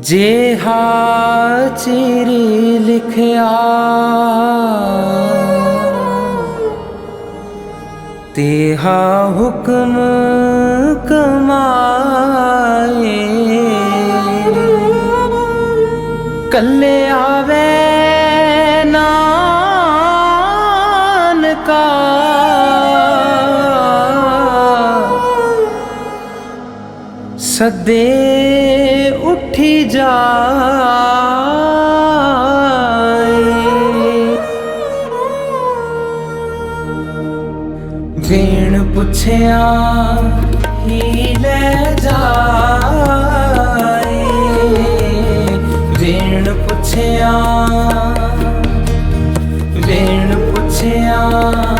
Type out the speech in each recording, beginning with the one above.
ਜੇ ਹਾਚਰੀ ਲਿਖਿਆ ਤੇ ਹਾ ਹੁਕਮ ਕਮਾਏ। ਕੱਲੇ ਸਦੇ ਉੱਠੀ ਜਾਏ। ਵੇਣ ਪੁੱਛਿਆ ਹੀ ਲੈ ਜਾਏ। ਵੇਣ ਪੁੱਛਿਆ ਵੇਣ ਪੁੱਛਿਆ।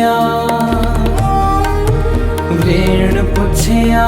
ਪੁੱਛਿਆ ਵੀਣ ਪੁੱਛਿਆ।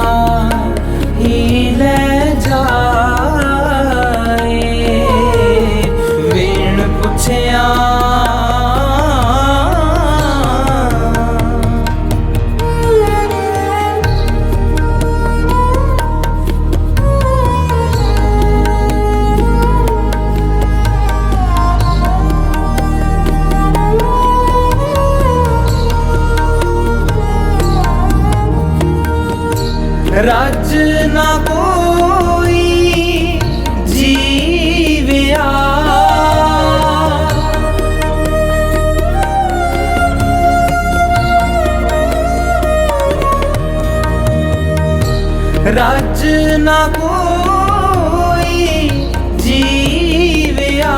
ਨਾ ਕੋਈ ਜੀਵਿਆ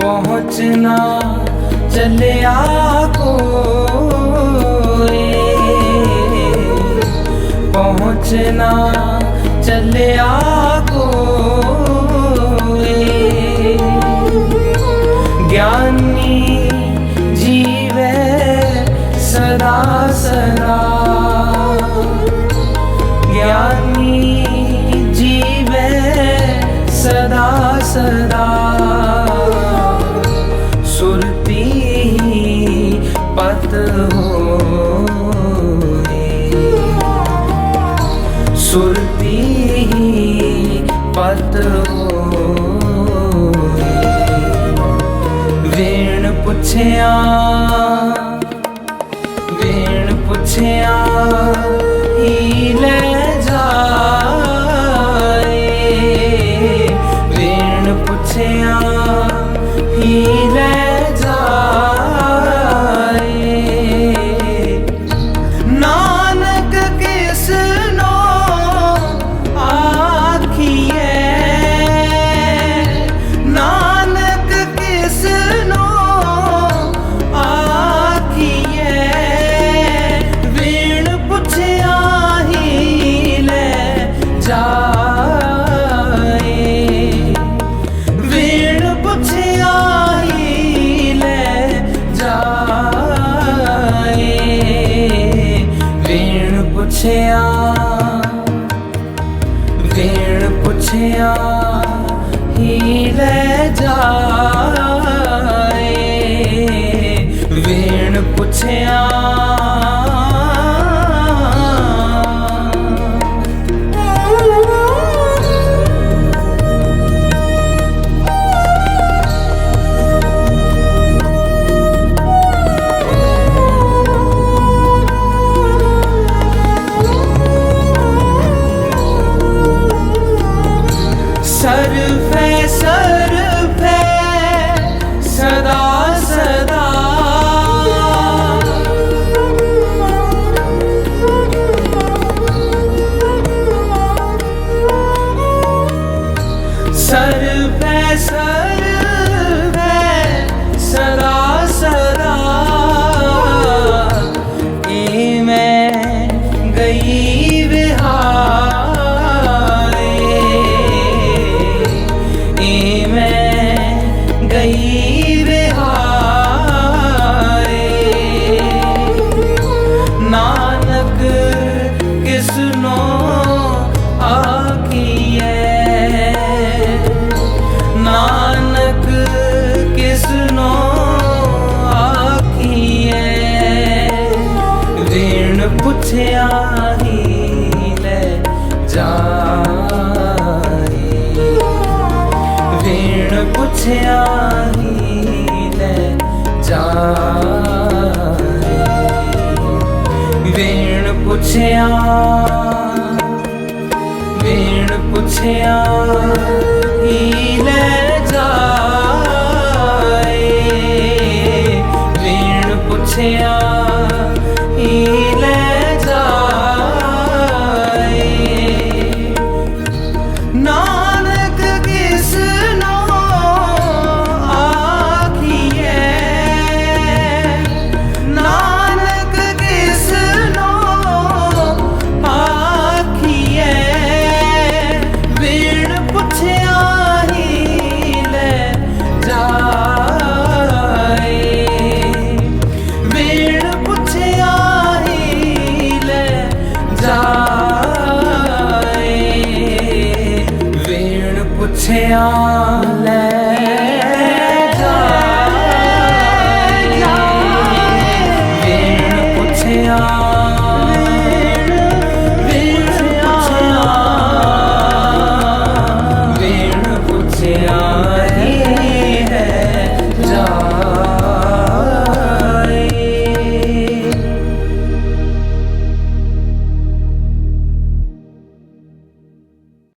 ਪਹੁੰਚਣਾ ਚੱਲਿਆ ਕੋਈ ਪਹੁੰਚਣਾ ਚੱਲਿਆ ਸਦਾ ਸੁਰਤੀ ਪਤ ਹੋਏ। ਸੁਰਤੀ ਪਤ ਹੋਏ। ਵੇਣ ਪੁੱਛਿਆ ਵੇਣ ਪੁੱਛਿਆ sarıfe sarıfe sada ਕਿਸਨੋ ਆਖੀਐ। ਨਾਨਕ ਕਿਸਨੋ ਆਖੀਐ। ਵਿਣ ਪੁੱਛਿਆ ਹੀ ਲੈ ਜਾਏ ਵਿਣ ਪੁੱਛਿਆ ਪੁੱਛਿਆ ਵੇਣ ਪੁੱਛਿਆ ਹੀ ਲੈ ਜਾਏ? ਵੇਣ ਪੁੱਛਿਆ ਜਾਏ ਵੇਣ ਪੁੱਛਿਆ